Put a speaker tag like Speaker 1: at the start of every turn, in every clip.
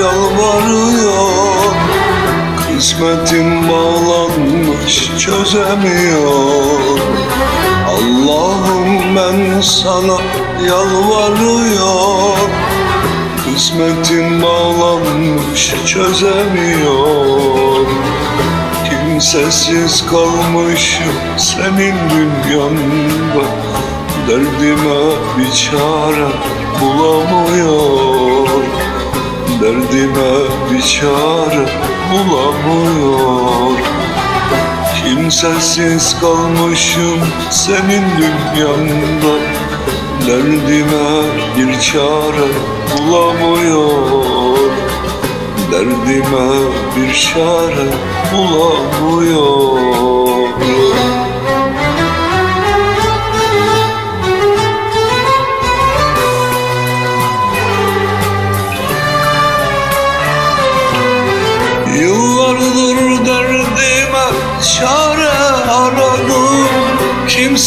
Speaker 1: yalvarıyor. Kısmetim bağlanmış çözemiyor. Allah'ım ben sana yalvarıyor. Kısmetim bağlanmış çözemiyor. Kimsesiz kalmışım senin dünyanda. Derdime bir çare bulamıyor Derdime bir çare bulamıyor. Kimsesiz kalmışım senin dünyanda. Derdime bir çare bulamıyor. Derdime bir çare bulamıyor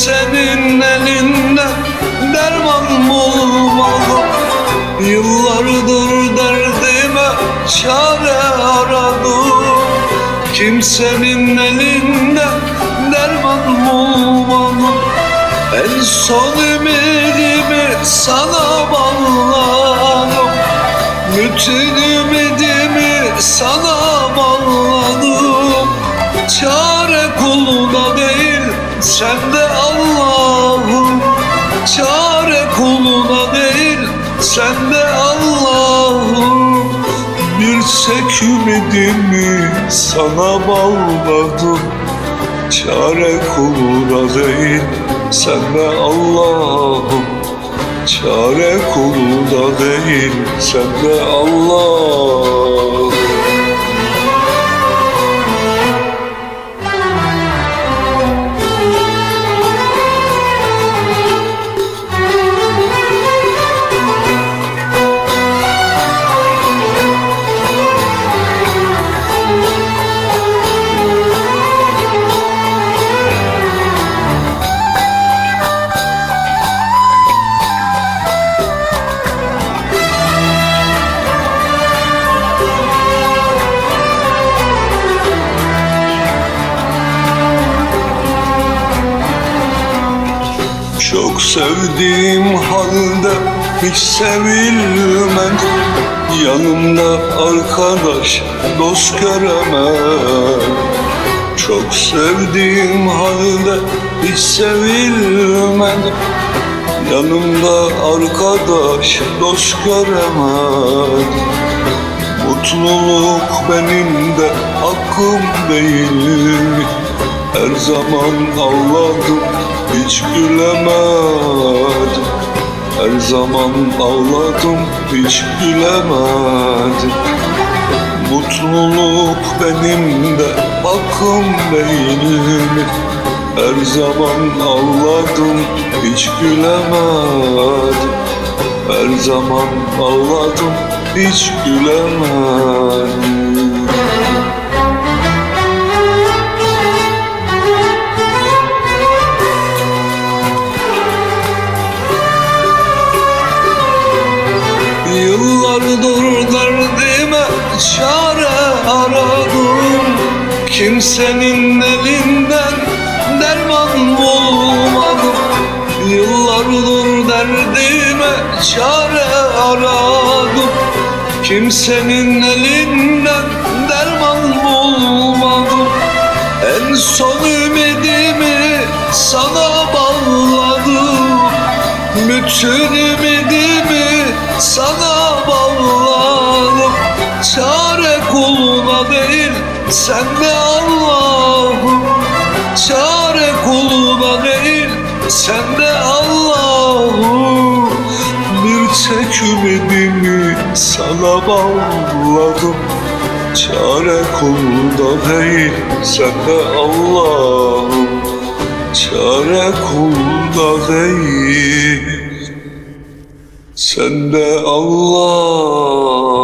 Speaker 1: Kimsenin elinden derman bulmadım Yıllardır derdime çare aradım Kimsenin elinden derman bulmadım En son ümidimi sana bağladım. Bütün ümidimi sana bağladım. Çare kulda değil sende Allah'ım Çare kulda değil sende Allah'ım. Bir tek ümidimi sana bağladım Çare kulda değil sende Allah'ım. Çare kulda değil sende Allah Çok sevdiğim halde hiç sevilmem. Yanımda arkadaş dost göremem. Çok sevdiğim halde hiç sevilmem. Yanımda arkadaş dost göremem. Mutluluk benim de hakkım değil? Her zaman ağladım hiç gülemedim Her zaman ağladım hiç gülemedim Mutluluk benim de hakkım değil mi? Her zaman ağladım hiç gülemedim Her zaman ağladım hiç gülemedim Kimsenin elinden derman bulmadım. Yıllardır derdime çare aradım. Kimsenin elinden derman bulmadım. En son ümidimi sana bağladım. Bütün ümidimi sana bağladım. Çare kuluna değil sende Allah'ım Çare kuluna değil sende Allah'ım. Bir tek ümidimi sana bağladım. Çare kulda değil sende Allah'ım. Çare kulda değil Sende Allah